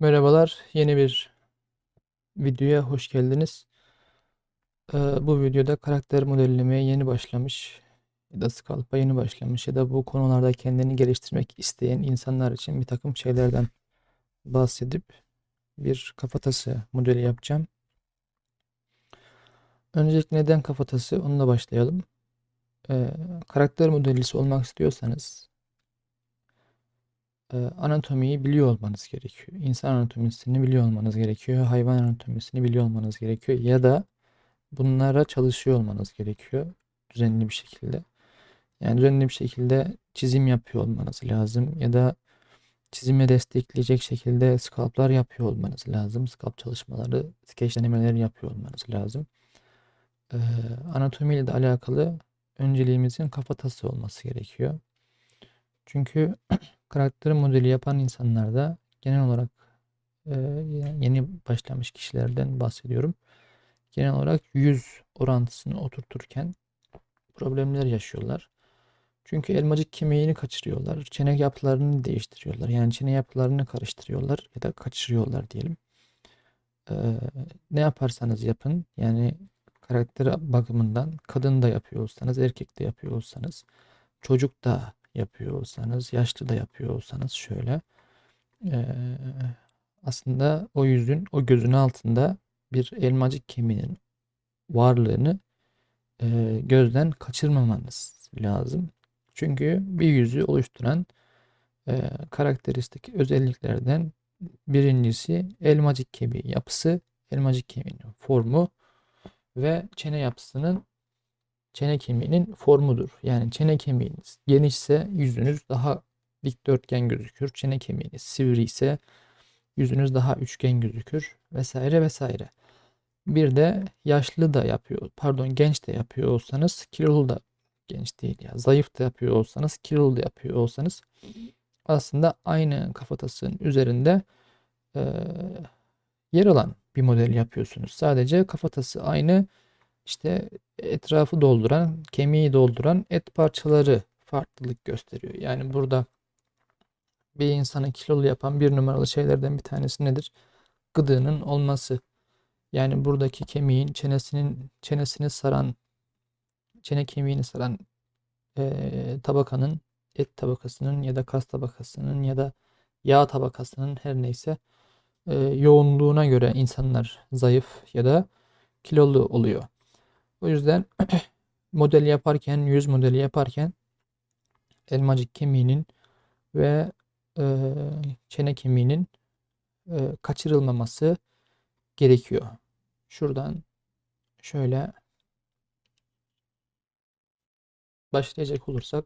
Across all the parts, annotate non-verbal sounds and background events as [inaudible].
Merhabalar, yeni bir videoya hoş geldiniz. Ee, bu videoda karakter modellemeye yeni başlamış ya da Scalp'a yeni başlamış ya da bu konularda kendini geliştirmek isteyen insanlar için bir takım şeylerden bahsedip bir kafatası modeli yapacağım. Öncelikle neden kafatası? Onunla başlayalım. Ee, karakter modellisi olmak istiyorsanız anatomiyi biliyor olmanız gerekiyor. İnsan anatomisini biliyor olmanız gerekiyor. Hayvan anatomisini biliyor olmanız gerekiyor. Ya da bunlara çalışıyor olmanız gerekiyor. Düzenli bir şekilde. Yani düzenli bir şekilde çizim yapıyor olmanız lazım. Ya da çizime destekleyecek şekilde sculptlar yapıyor olmanız lazım. Sculpt çalışmaları, sketch denemeleri yapıyor olmanız lazım. Ee, anatomiyle de alakalı önceliğimizin kafatası olması gerekiyor. Çünkü [clears throat] karakter modeli yapan insanlarda genel olarak e, yeni başlamış kişilerden bahsediyorum. Genel olarak yüz orantısını oturturken problemler yaşıyorlar. Çünkü elmacık kemiğini kaçırıyorlar. Çene yapılarını değiştiriyorlar. Yani çene yapılarını karıştırıyorlar ya da kaçırıyorlar diyelim. Ee, ne yaparsanız yapın yani karakter bakımından kadın da yapıyor olsanız, erkek de yapıyor olsanız, çocuk da yapıyor olsanız, yaşlı da yapıyor olsanız şöyle aslında o yüzün, o gözün altında bir elmacık kemiğinin varlığını gözden kaçırmamanız lazım. Çünkü bir yüzü oluşturan karakteristik özelliklerden birincisi elmacık kemiği yapısı, elmacık kemiğinin formu ve çene yapısının çene kemiğinin formudur. Yani çene kemiğiniz genişse yüzünüz daha dikdörtgen gözükür. Çene kemiğiniz sivri ise yüzünüz daha üçgen gözükür vesaire vesaire. Bir de yaşlı da yapıyor, pardon genç de yapıyor olsanız kilolu da genç değil ya zayıf da yapıyor olsanız kilolu da yapıyor olsanız aslında aynı kafatasının üzerinde e, yer alan bir model yapıyorsunuz. Sadece kafatası aynı işte etrafı dolduran, kemiği dolduran et parçaları farklılık gösteriyor. Yani burada bir insanı kilolu yapan bir numaralı şeylerden bir tanesi nedir? Gıdığının olması. Yani buradaki kemiğin çenesinin çenesini saran çene kemiğini saran e, tabakanın et tabakasının ya da kas tabakasının ya da yağ tabakasının her neyse e, yoğunluğuna göre insanlar zayıf ya da kilolu oluyor. O yüzden [clears throat] model yaparken, yüz modeli yaparken elmacık kemiğinin ve e, çene kemiğinin e, kaçırılmaması gerekiyor. Şuradan şöyle başlayacak olursak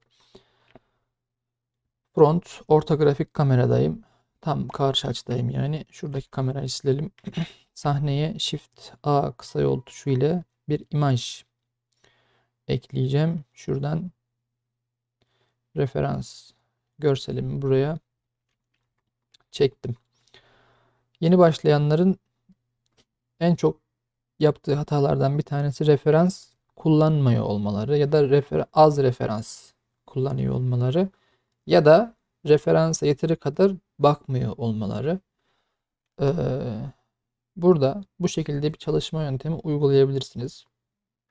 front ortografik kameradayım. Tam karşı açıdayım yani. Şuradaki kamerayı silelim. [clears throat] Sahneye Shift A kısa yol tuşu ile bir imaj ekleyeceğim. Şuradan referans görselimi buraya çektim. Yeni başlayanların en çok yaptığı hatalardan bir tanesi referans kullanmıyor olmaları ya da refer az referans kullanıyor olmaları ya da referansa yeteri kadar bakmıyor olmaları. Ee, burada bu şekilde bir çalışma yöntemi uygulayabilirsiniz.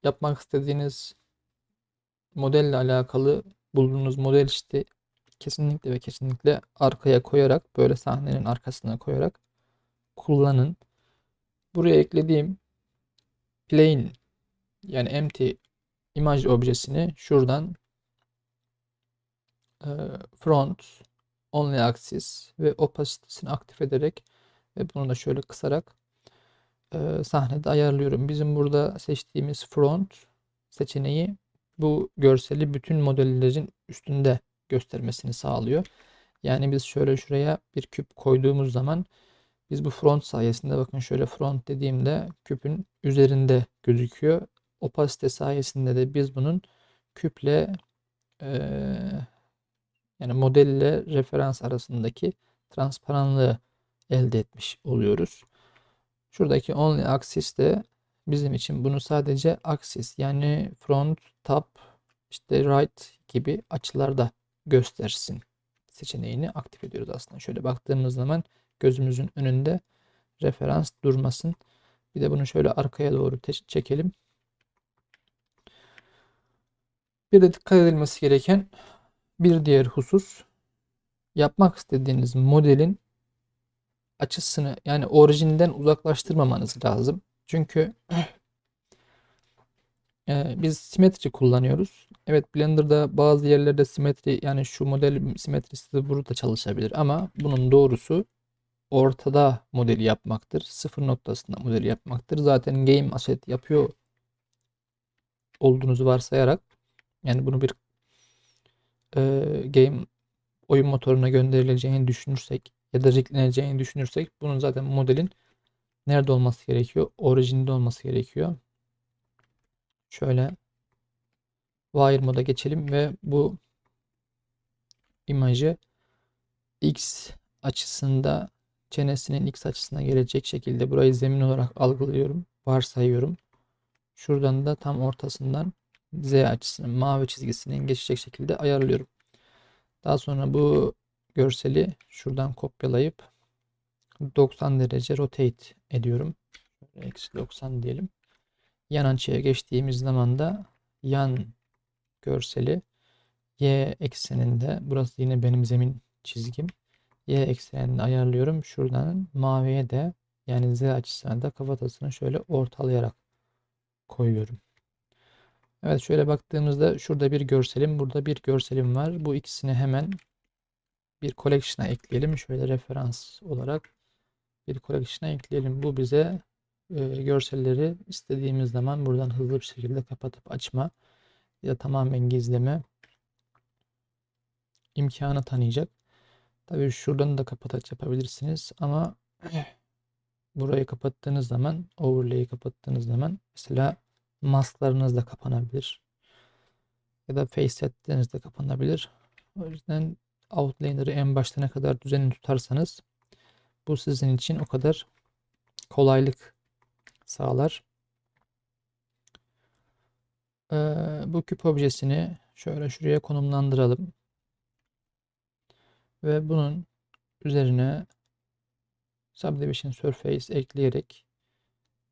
Yapmak istediğiniz modelle alakalı bulduğunuz model işte kesinlikle ve kesinlikle arkaya koyarak böyle sahnenin arkasına koyarak kullanın. Buraya eklediğim plain yani empty imaj objesini şuradan e, front only axis ve opacity'sini aktif ederek ve bunu da şöyle kısarak e, sahnede ayarlıyorum. Bizim burada seçtiğimiz front seçeneği bu görseli bütün modellerin üstünde göstermesini sağlıyor. Yani biz şöyle şuraya bir küp koyduğumuz zaman biz bu front sayesinde bakın şöyle front dediğimde küpün üzerinde gözüküyor. Opasite sayesinde de biz bunun küple e, yani modelle referans arasındaki transparanlığı elde etmiş oluyoruz. Şuradaki only axis de bizim için bunu sadece axis yani front, top, işte right gibi açılarda göstersin seçeneğini aktif ediyoruz aslında. Şöyle baktığımız zaman gözümüzün önünde referans durmasın. Bir de bunu şöyle arkaya doğru çekelim. Bir de dikkat edilmesi gereken bir diğer husus yapmak istediğiniz modelin açısını yani orijinden uzaklaştırmamanız lazım. Çünkü [clears throat] e, biz simetri kullanıyoruz. Evet Blender'da bazı yerlerde simetri yani şu model simetrisi de burada çalışabilir ama bunun doğrusu ortada modeli yapmaktır. Sıfır noktasında modeli yapmaktır. Zaten game asset yapıyor olduğunuzu varsayarak yani bunu bir e, game oyun motoruna gönderileceğini düşünürsek ya da rigleneceğini düşünürsek bunun zaten modelin nerede olması gerekiyor? Orijinde olması gerekiyor. Şöyle wire moda geçelim ve bu imajı x açısında çenesinin x açısına gelecek şekilde burayı zemin olarak algılıyorum. Varsayıyorum. Şuradan da tam ortasından z açısının mavi çizgisinin geçecek şekilde ayarlıyorum. Daha sonra bu görseli şuradan kopyalayıp 90 derece rotate ediyorum. Eksi 90 diyelim. Yan açıya geçtiğimiz zaman da yan görseli y ekseninde burası yine benim zemin çizgim. Y eksenini ayarlıyorum. Şuradan maviye de yani z açısına da kafatasını şöyle ortalayarak koyuyorum. Evet şöyle baktığımızda şurada bir görselim, burada bir görselim var. Bu ikisini hemen bir collection'a ekleyelim. Şöyle referans olarak bir collection'a ekleyelim. Bu bize e, görselleri istediğimiz zaman buradan hızlı bir şekilde kapatıp açma ya tamamen gizleme imkanı tanıyacak. Tabii şuradan da kapataç yapabilirsiniz ama [clears throat] burayı kapattığınız zaman overlay'i kapattığınız zaman mesela masklarınız da kapanabilir. Ya da face setleriniz de kapanabilir. O yüzden outliner'ı en başta ne kadar düzenli tutarsanız bu sizin için o kadar kolaylık sağlar. Ee, bu küp objesini şöyle şuraya konumlandıralım. Ve bunun üzerine Subdivision Surface ekleyerek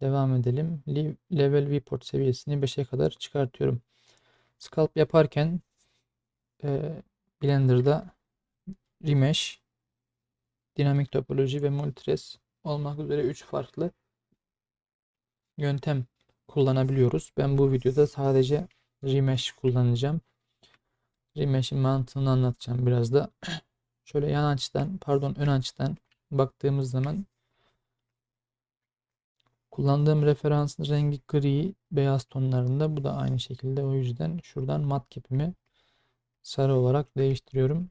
devam edelim. Level Viewport seviyesini 5'e kadar çıkartıyorum. Sculpt yaparken e, Blender'da Remesh, Dinamik Topoloji ve Multitrace olmak üzere 3 farklı yöntem kullanabiliyoruz. Ben bu videoda sadece Remesh kullanacağım. Remesh'in mantığını anlatacağım biraz da. [clears throat] Şöyle yan açıdan, pardon ön açıdan baktığımız zaman kullandığım referans rengi gri, beyaz tonlarında. Bu da aynı şekilde. O yüzden şuradan mat cap'imi sarı olarak değiştiriyorum.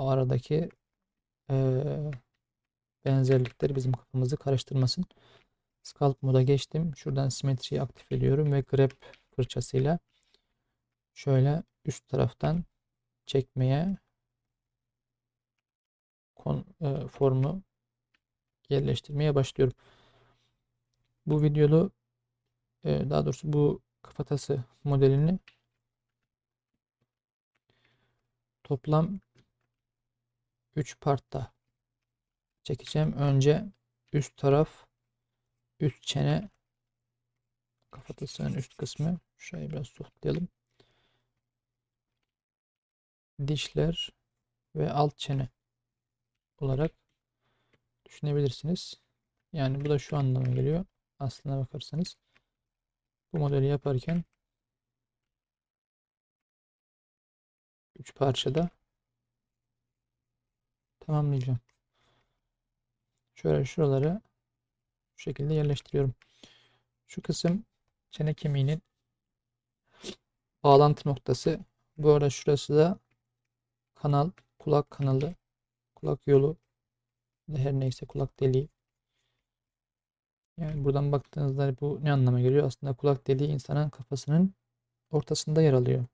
O aradaki ee, benzerlikleri bizim kafamızı karıştırmasın. Scalp moda geçtim. Şuradan simetriyi aktif ediyorum ve grep fırçasıyla şöyle üst taraftan çekmeye kon, e, formu yerleştirmeye başlıyorum. Bu videolu e, daha doğrusu bu kafatası modelini toplam 3 partta çekeceğim. Önce üst taraf üst çene kafatasının üst kısmı şurayı biraz softlayalım. Dişler ve alt çene olarak düşünebilirsiniz. Yani bu da şu anlama geliyor. Aslına bakarsanız bu modeli yaparken 3 parçada tamamlayacağım. Şöyle şuraları şu şekilde yerleştiriyorum. Şu kısım çene kemiğinin bağlantı noktası. Bu arada şurası da kanal, kulak kanalı, kulak yolu her neyse kulak deliği. Yani buradan baktığınızda bu ne anlama geliyor? Aslında kulak deliği insanın kafasının ortasında yer alıyor.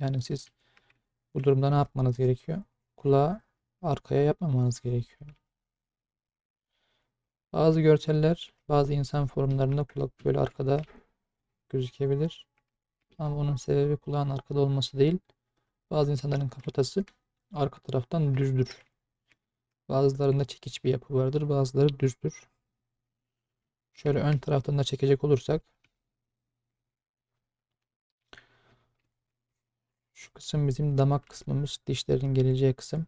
Yani siz bu durumda ne yapmanız gerekiyor? Kulağı arkaya yapmamanız gerekiyor. Bazı görseller, bazı insan forumlarında kulak böyle arkada gözükebilir. Ama onun sebebi kulağın arkada olması değil. Bazı insanların kafatası arka taraftan düzdür. Bazılarında çekiç bir yapı vardır, bazıları düzdür. Şöyle ön taraftan da çekecek olursak şu kısım bizim damak kısmımız, dişlerin geleceği kısım.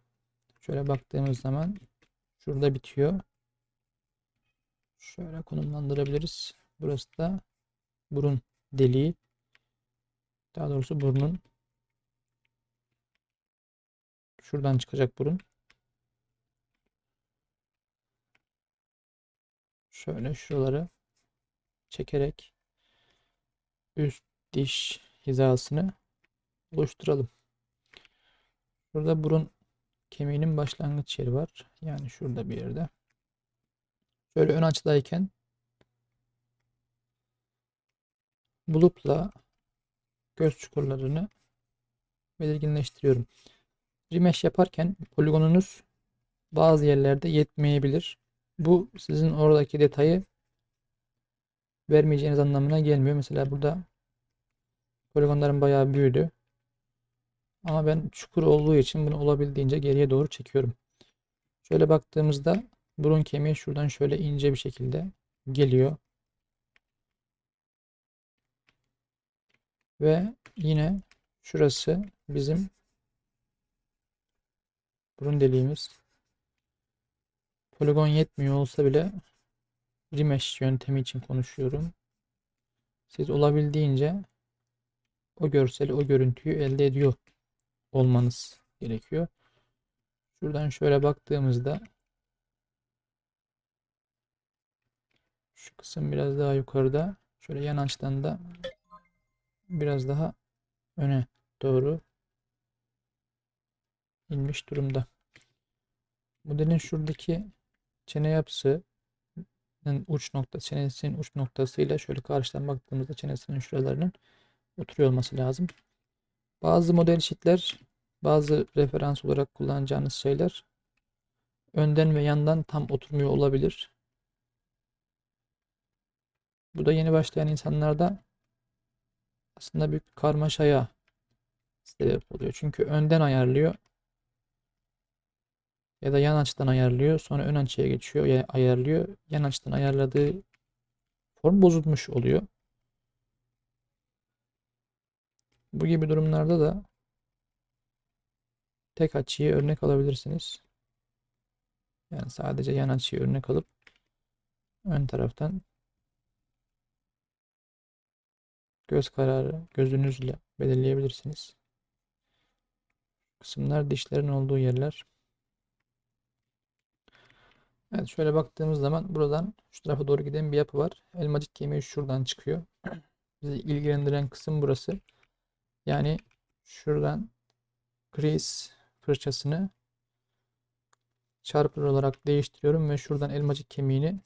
Şöyle baktığımız zaman şurada bitiyor. Şöyle konumlandırabiliriz. Burası da burun deliği. Daha doğrusu burnun şuradan çıkacak burun. Şöyle şuraları çekerek üst diş hizasını oluşturalım. Burada burun kemiğinin başlangıç yeri var. Yani şurada bir yerde. Şöyle ön açıdayken bulupla göz çukurlarını belirginleştiriyorum. Rimesh yaparken poligonunuz bazı yerlerde yetmeyebilir. Bu sizin oradaki detayı vermeyeceğiniz anlamına gelmiyor. Mesela burada poligonlarım bayağı büyüdü. Ama ben çukur olduğu için bunu olabildiğince geriye doğru çekiyorum. Şöyle baktığımızda burun kemiği şuradan şöyle ince bir şekilde geliyor. Ve yine şurası bizim burun deliğimiz. Poligon yetmiyor olsa bile Rimesh yöntemi için konuşuyorum. Siz olabildiğince o görseli, o görüntüyü elde ediyor olmanız gerekiyor. Şuradan şöyle baktığımızda şu kısım biraz daha yukarıda. Şöyle yan açıdan da biraz daha öne doğru inmiş durumda. Modelin şuradaki çene yapısı uç nokta çenesinin uç noktasıyla şöyle karşıdan baktığımızda çenesinin şuralarının oturuyor olması lazım. Bazı model sheetler bazı referans olarak kullanacağınız şeyler önden ve yandan tam oturmuyor olabilir. Bu da yeni başlayan insanlarda aslında büyük karmaşaya sebep oluyor. Çünkü önden ayarlıyor ya da yan açıdan ayarlıyor. Sonra ön açıya geçiyor ya ayarlıyor. Yan açıdan ayarladığı form bozulmuş oluyor. Bu gibi durumlarda da tek açıyı örnek alabilirsiniz. Yani sadece yan açıyı örnek alıp ön taraftan göz kararı gözünüzle belirleyebilirsiniz. Kısımlar dişlerin olduğu yerler. Evet şöyle baktığımız zaman buradan şu tarafa doğru giden bir yapı var. Elmacık kemiği şuradan çıkıyor. [clears throat] Bizi ilgilendiren kısım burası. Yani şuradan crease fırçasını çarpır olarak değiştiriyorum ve şuradan elmacık kemiğini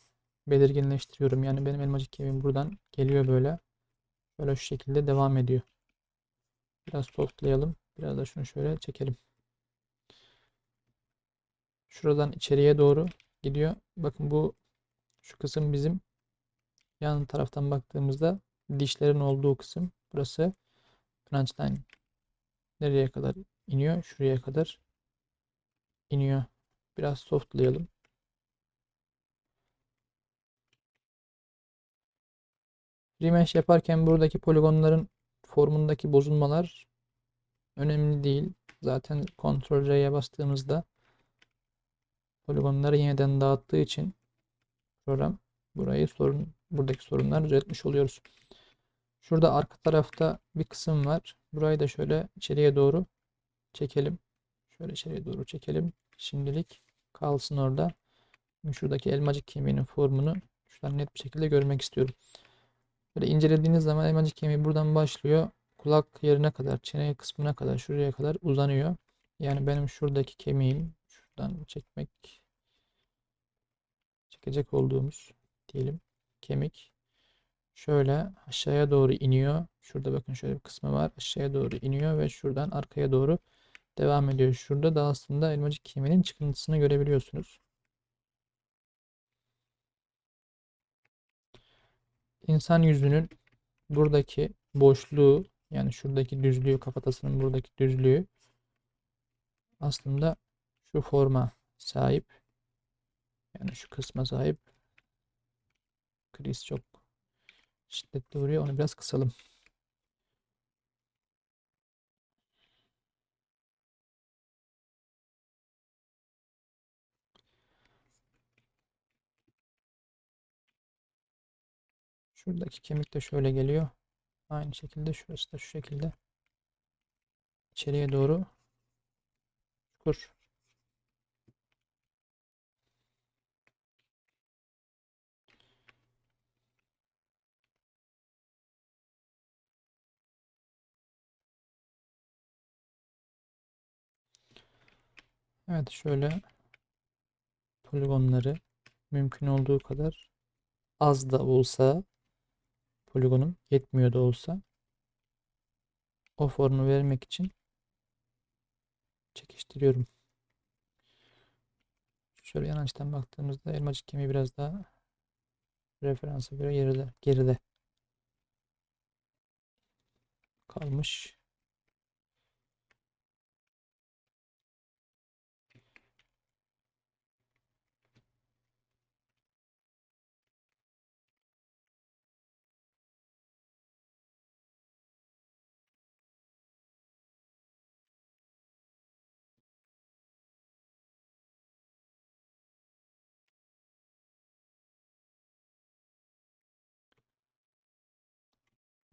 belirginleştiriyorum. Yani benim elmacık kemiğim buradan geliyor böyle. Böyle şu şekilde devam ediyor. Biraz softlayalım. Biraz da şunu şöyle çekelim. Şuradan içeriye doğru gidiyor. Bakın bu şu kısım bizim yan taraftan baktığımızda dişlerin olduğu kısım. Burası Frankenstein nereye kadar iniyor? Şuraya kadar iniyor. Biraz softlayalım. Remesh yaparken buradaki poligonların formundaki bozulmalar önemli değil. Zaten Ctrl R'ye bastığımızda poligonları yeniden dağıttığı için program burayı sorun buradaki sorunları düzeltmiş oluyoruz. Şurada arka tarafta bir kısım var. Burayı da şöyle içeriye doğru çekelim. Şöyle içeriye doğru çekelim. Şimdilik kalsın orada. Şuradaki elmacık kemiğinin formunu şuradan net bir şekilde görmek istiyorum. Böyle incelediğiniz zaman elmacık kemiği buradan başlıyor. Kulak yerine kadar, çene kısmına kadar, şuraya kadar uzanıyor. Yani benim şuradaki kemiğim şuradan çekmek çekecek olduğumuz diyelim kemik şöyle aşağıya doğru iniyor. Şurada bakın şöyle bir kısmı var. Aşağıya doğru iniyor ve şuradan arkaya doğru devam ediyor. Şurada da aslında elmacık kemiğinin çıkıntısını görebiliyorsunuz. İnsan yüzünün buradaki boşluğu yani şuradaki düzlüğü kafatasının buradaki düzlüğü aslında şu forma sahip. Yani şu kısma sahip kriz çok şiddetli vuruyor. Onu biraz kısalım. Şuradaki kemik de şöyle geliyor. Aynı şekilde şurası da şu şekilde. İçeriye doğru çukur. Evet şöyle poligonları mümkün olduğu kadar az da olsa poligonum yetmiyor da olsa o formu vermek için çekiştiriyorum. Şöyle yan açıdan baktığımızda elmacık kemiği biraz daha referansa göre geride, geride kalmış.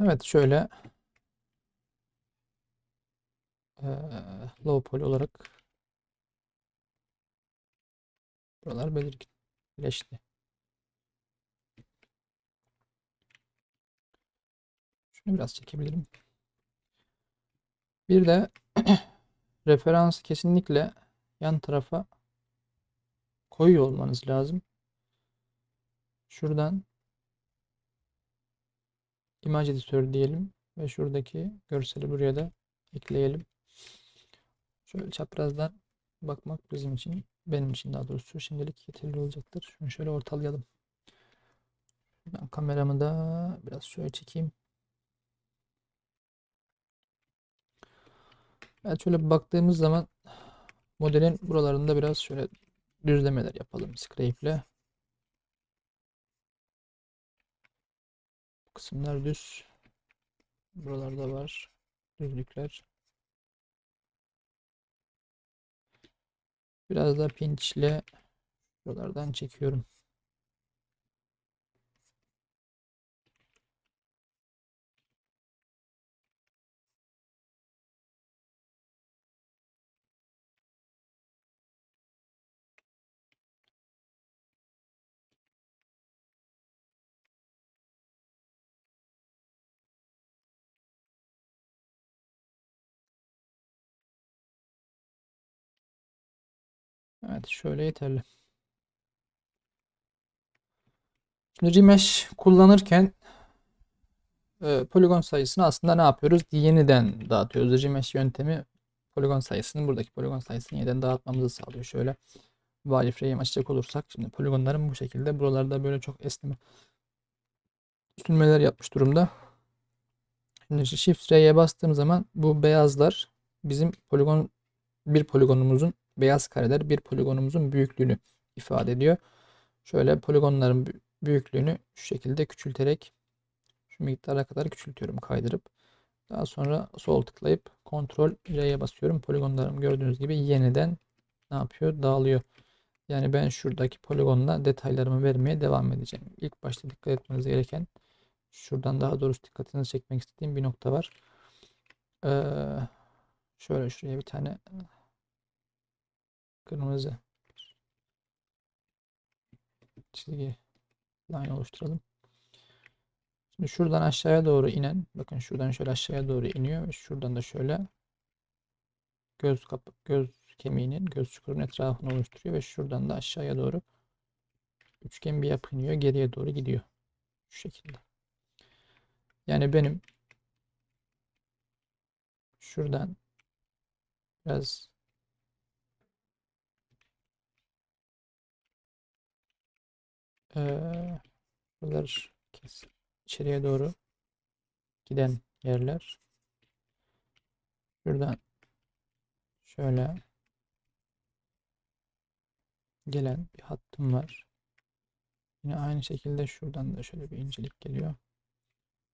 Evet şöyle eee, low poly olarak buralar belirginleşti. Şunu biraz çekebilirim. Bir de [clears throat] referans kesinlikle yan tarafa koyuyor olmanız lazım. Şuradan imaj editörü diyelim ve şuradaki görseli buraya da ekleyelim. Şöyle çaprazdan bakmak bizim için, benim için daha doğrusu şimdilik yeterli olacaktır. Şunu şöyle ortalayalım. Ben kameramı da biraz şöyle çekeyim. Evet şöyle baktığımız zaman modelin buralarında biraz şöyle düzlemeler yapalım scrape ile. Kısımlar düz. Buralarda var düzlükler. Biraz da pinch ile buralardan çekiyorum. Evet şöyle yeterli. Şimdi remesh kullanırken e, poligon sayısını aslında ne yapıyoruz? Yeniden dağıtıyoruz. Remesh yöntemi poligon sayısını buradaki poligon sayısını yeniden dağıtmamızı sağlıyor. Şöyle wireframe açacak olursak şimdi poligonlarım bu şekilde. Buralarda böyle çok esneme sürmeler yapmış durumda. Şimdi Shift R'ye bastığım zaman bu beyazlar bizim poligon bir poligonumuzun beyaz kareler bir poligonumuzun büyüklüğünü ifade ediyor. Şöyle poligonların büyüklüğünü şu şekilde küçülterek şu miktara kadar küçültüyorum kaydırıp. Daha sonra sol tıklayıp Ctrl R'ye basıyorum. Poligonlarım gördüğünüz gibi yeniden ne yapıyor? Dağılıyor. Yani ben şuradaki poligonla detaylarımı vermeye devam edeceğim. İlk başta dikkat etmeniz gereken şuradan daha doğrusu dikkatinizi çekmek istediğim bir nokta var. Ee, şöyle şuraya bir tane kırmızı çizgi line oluşturalım. Şimdi şuradan aşağıya doğru inen, bakın şuradan şöyle aşağıya doğru iniyor şuradan da şöyle göz kapı göz kemiğinin göz çukurunun etrafını oluşturuyor ve şuradan da aşağıya doğru üçgen bir yapı iniyor, geriye doğru gidiyor. Şu şekilde. Yani benim şuradan biraz ee, buralar kes içeriye doğru giden yerler. Şuradan şöyle gelen bir hattım var. Yine aynı şekilde şuradan da şöyle bir incelik geliyor.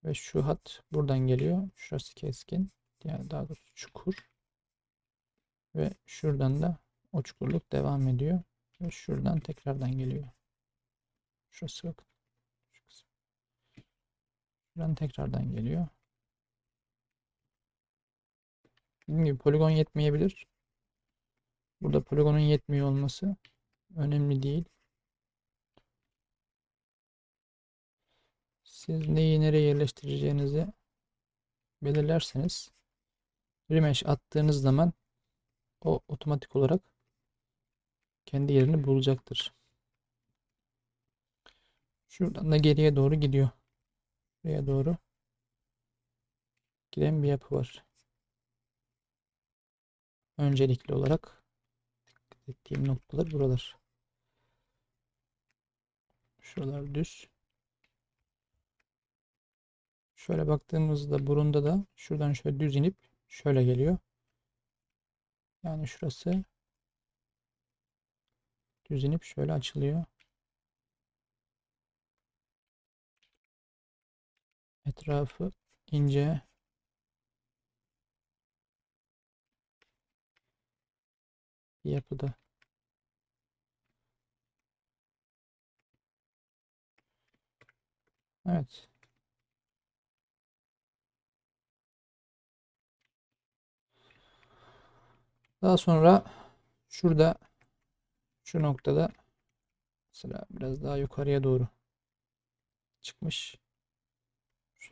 Ve şu hat buradan geliyor. Şurası keskin. Yani daha doğrusu çukur. Ve şuradan da o çukurluk devam ediyor. Ve şuradan tekrardan geliyor. Şurası bakın. Şu kısım. Şuradan tekrardan geliyor. Dediğim gibi poligon yetmeyebilir. Burada poligonun yetmiyor olması önemli değil. Siz neyi nereye yerleştireceğinizi belirlerseniz remesh attığınız zaman o otomatik olarak kendi yerini bulacaktır. Şuradan da geriye doğru gidiyor. Buraya doğru giden bir yapı var. Öncelikli olarak dikkat ettiğim noktalar buralar. Şuralar düz. Şöyle baktığımızda burunda da şuradan şöyle düz inip şöyle geliyor. Yani şurası düz inip şöyle açılıyor. Etrafı ince. Bir yapıda. Evet. Daha sonra şurada şu noktada mesela biraz daha yukarıya doğru çıkmış.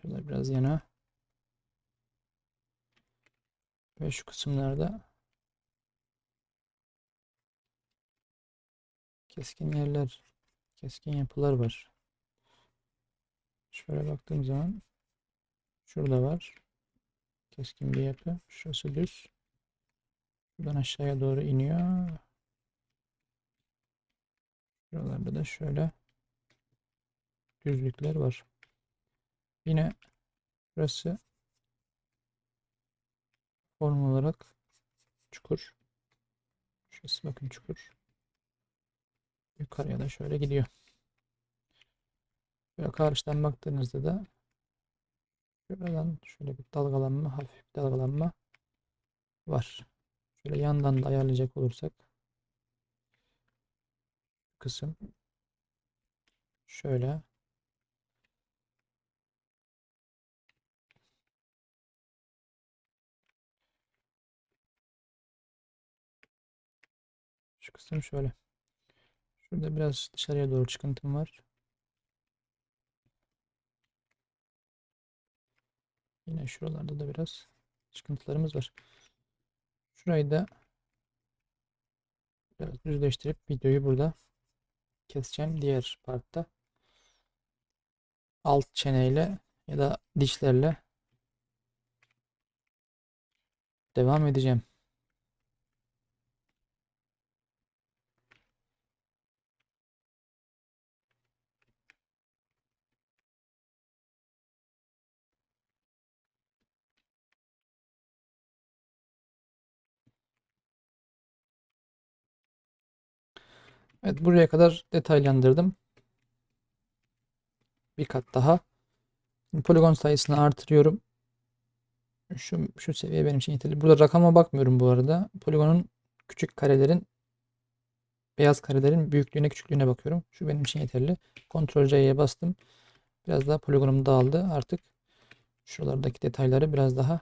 Şöyle biraz yana. Ve şu kısımlarda keskin yerler, keskin yapılar var. Şöyle baktığım zaman şurada var. Keskin bir yapı. Şurası düz. Buradan aşağıya doğru iniyor. Şuralarda da şöyle düzlükler var. Yine burası form olarak çukur. Şurası bakın çukur. Yukarıya da şöyle gidiyor. Böyle karşıdan baktığınızda da şuradan şöyle bir dalgalanma, hafif bir dalgalanma var. Şöyle yandan da ayarlayacak olursak kısım şöyle kısım şöyle. Şurada biraz dışarıya doğru çıkıntım var. Yine şuralarda da biraz çıkıntılarımız var. Şurayı da biraz düzleştirip videoyu burada keseceğim. Diğer partta alt çeneyle ya da dişlerle devam edeceğim. Evet buraya kadar detaylandırdım. Bir kat daha. Şimdi poligon sayısını artırıyorum. Şu, şu seviye benim için yeterli. Burada rakama bakmıyorum bu arada. Poligonun küçük karelerin beyaz karelerin büyüklüğüne küçüklüğüne bakıyorum. Şu benim için yeterli. Ctrl C'ye bastım. Biraz daha poligonum dağıldı. Artık şuralardaki detayları biraz daha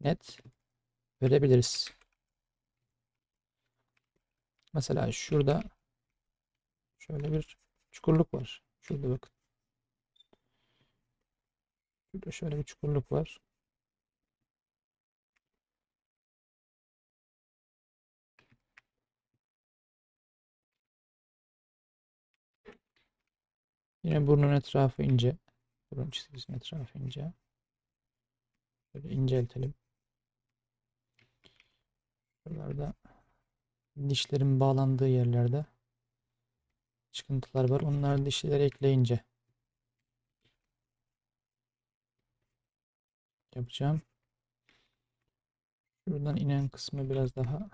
net verebiliriz. Mesela şurada şöyle bir çukurluk var. Şurada bakın. Şurada şöyle bir çukurluk var. Yine burnun etrafı ince. Burun çizgisinin etrafı ince. Böyle inceltelim. Şuralarda dişlerin bağlandığı yerlerde çıkıntılar var. Onları dişleri ekleyince yapacağım. Şuradan inen kısmı biraz daha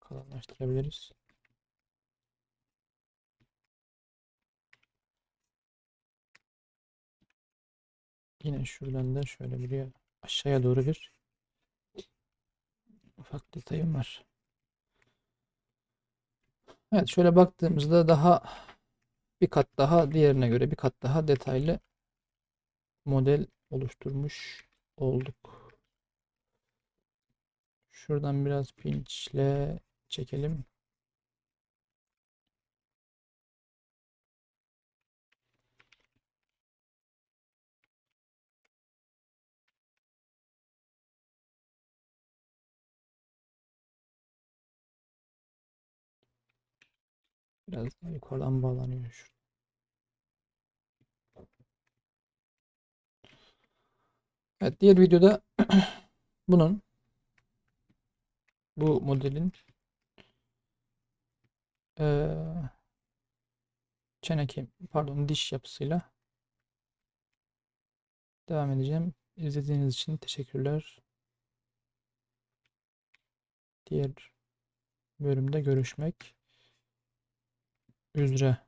kalınlaştırabiliriz. Yine şuradan da şöyle bir aşağıya doğru bir ufak detayım var. Evet şöyle baktığımızda daha bir kat daha diğerine göre bir kat daha detaylı model oluşturmuş olduk. Şuradan biraz pinçle çekelim. Biraz daha yukarıdan bağlanıyor şu. Evet diğer videoda [clears throat] bunun bu modelin eee çene kem pardon diş yapısıyla devam edeceğim. İzlediğiniz için teşekkürler. Diğer bölümde görüşmek üzere.